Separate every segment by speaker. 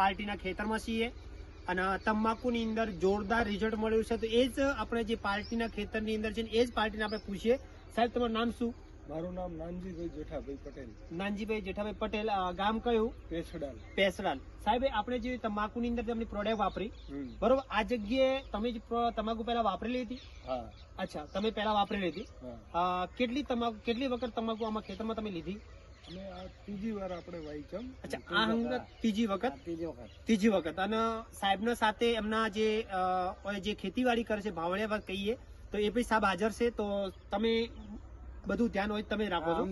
Speaker 1: પાર્ટીના ખેતરમાં છીએ અને તમાકુની અંદર જોરદાર રિઝલ્ટ મળ્યું છે. તો એ જ આપણે જે પાર્ટીના ખેતરની અંદર છે એ જ પાર્ટીને આપણે પૂછીએ. સાહેબ તમારું નામ શું?
Speaker 2: મારું નામ નાનજીભાઈ જેઠાભાઈ પટેલ.
Speaker 1: નાનજીભાઈ જેઠાભાઈ પટેલ ગામ કયું?
Speaker 2: પેસડાલ.
Speaker 1: પેસડાલ. સાહેબ આપણે જે તમાકુની અંદર તમને પ્રોડક્ટ વાપરી બરોબર આ જગ્યાએ તમે જે તમાકુ પહેલા વાપરેલી હતી?
Speaker 2: હા.
Speaker 1: અચ્છા તમે પહેલા વાપરેલી હતી? કેટલી તમાકુ કેટલી વખત તમાકુ આમાં ખેતરમાં તમે લીધી?
Speaker 2: અને આ ત્રીજી વાર આપણે વાઈચમ
Speaker 1: અચ્છા આ હંગત ત્રીજી વખત?
Speaker 2: ત્રીજી વખત.
Speaker 1: ત્રીજી વખત. અને સાહેબના સાથે એમના જે જે ખેતીવાડી કરે છે ભાવળિયા વાત કહીએ તો એ ભાઈ સાહેબ હાજર છે તો તમે બધું ધ્યાન હોય તમે રાખો છો.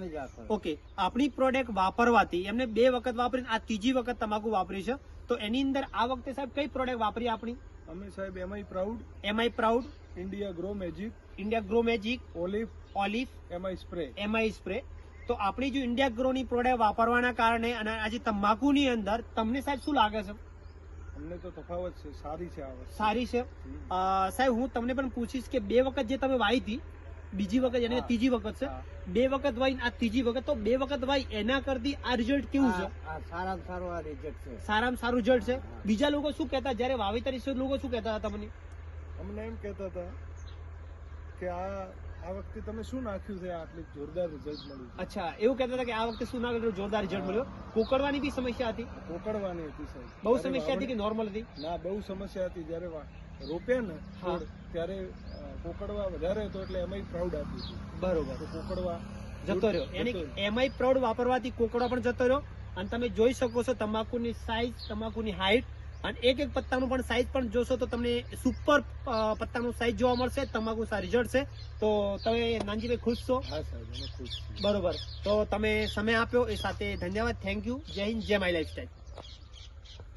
Speaker 1: ઓકે આપણી પ્રોડક્ટ વાપરવાથી એમને બે વખત વાપરીને આ ત્રીજી વખત તમાકુ વાપરી છે તો એની અંદર આ વખતે સાહેબ કઈ પ્રોડક્ટ વાપરી આપણી?
Speaker 2: અમે સાહેબ MI proud
Speaker 1: MI proud
Speaker 2: India grow magic
Speaker 1: India grow magic
Speaker 2: olive
Speaker 1: olive
Speaker 2: MI spray
Speaker 1: MI spray તો આપણી જો ઇન્ડિયા ગ્રોની પ્રોડક્ટ વાપરવાના કારણે અને આજે તમાકુની અંદર તમને સાહેબ શું લાગે છે?
Speaker 2: અમને તો તફાવત છે સારી છે
Speaker 1: સારી છે. સાહેબ હું તમને પણ પૂછીશ કે બે વખત જે તમે વાઈ હતી બીજી વખત
Speaker 2: એને
Speaker 1: ત્રીજી વખત છે બે વખત વાઈ આ ત્રીજી વખત તો બે વખત વાઈ એના કરતી આ રિઝલ્ટ કેવું છે?
Speaker 3: સારામાં સારું આ રિઝલ્ટ છે.
Speaker 1: સારામાં સારું રિઝલ્ટ છે. બીજા લોકો શું કહેતા? જ્યારે વાવેતર લોકો શું કહેતા હતા તમને?
Speaker 2: અમને એમ કહેતા હતા કે આ આ વખતે તમે શું નાખ્યું છે આટલી જોરદાર રિઝલ્ટ મળ્યું
Speaker 1: અચ્છા એવું કહેતા હતા કે આ વખતે શું નાખ્યું જોરદાર રિઝલ્ટ મળ્યો. કોકડવાની બી સમસ્યા હતી?
Speaker 2: કોકડવાની હતી સાહેબ.
Speaker 1: બહુ સમસ્યા હતી કે નોર્મલ હતી?
Speaker 2: ના બહુ સમસ્યા હતી. જ્યારે રોપ્યા ને ત્યારે કોકડવા વધારે હતો એટલે એમાંય પ્રાઉડ આપ્યું હતી.
Speaker 1: બરોબર.
Speaker 2: કોકડવા
Speaker 1: જતો રહ્યો. એની એમાંય પ્રાઉડ વાપરવાથી કોકડો પણ જતો રહ્યો. અને તમે જોઈ શકો છો તમાકુની સાઈઝ તમાકુની હાઈટ અને એક એક પત્તાનું પણ સાઇઝ પણ જોશો તો તમને સુપર પત્તાનું સાઇઝ જોવા મળશે તમાકુ રિઝલ્ટ છે. તો તમે નાનજીભાઈ ખુશ છો? બરોબર. તો તમે સમય આપ્યો એ સાથે ધન્યવાદ થેન્ક યુ જય હિન્દ જય માય લાઈફસ્ટાઈલ